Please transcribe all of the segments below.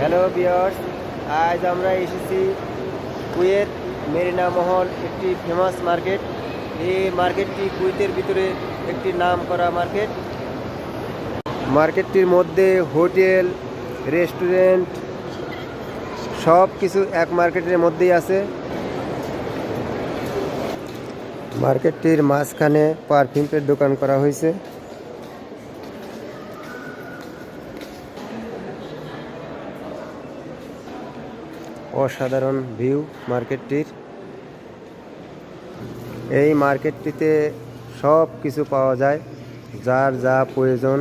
Hello বিয়ার্স আজ আমরা এসেছি কুয়েত মেরিনা মহল একটি ফেমাস মার্কেট এই মার্কেটটি কুয়েতের ভিতরে একটি নাম করা মার্কেট মার্কেটটির মধ্যে হোটেল রেস্টুরেন্ট সব কিছু এক মার্কেটের মধ্যেই আছে। মার্কেটটির মাঝখানে পারফিউমের দোকান করা হয়েছে। অসাধারণ ভিউ মার্কেটটির। এই মার্কেটটিতে সব কিছু পাওয়া যায়, যার যা প্রয়োজন।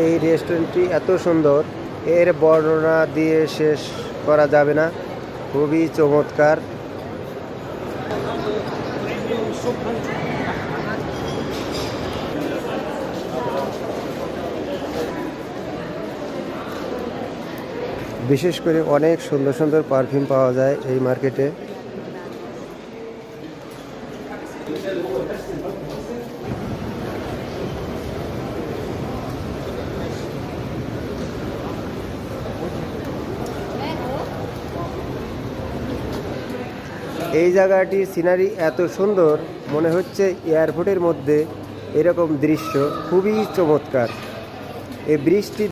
এই রেস্টুরেন্টটি এত সুন্দর, এর বর্ণনা দিয়ে শেষ করা যাবে না, খুবই চমৎকার। বিশেষ করে অনেক সুন্দর সুন্দর পারফিউম পাওয়া যায় এই মার্কেটে। এই জায়গাটির সিনারি এত সুন্দর, মনে হচ্ছে এয়ারপোর্টের মধ্যে এরকম দৃশ্য, খুবই চমৎকার। এই বৃষ্টি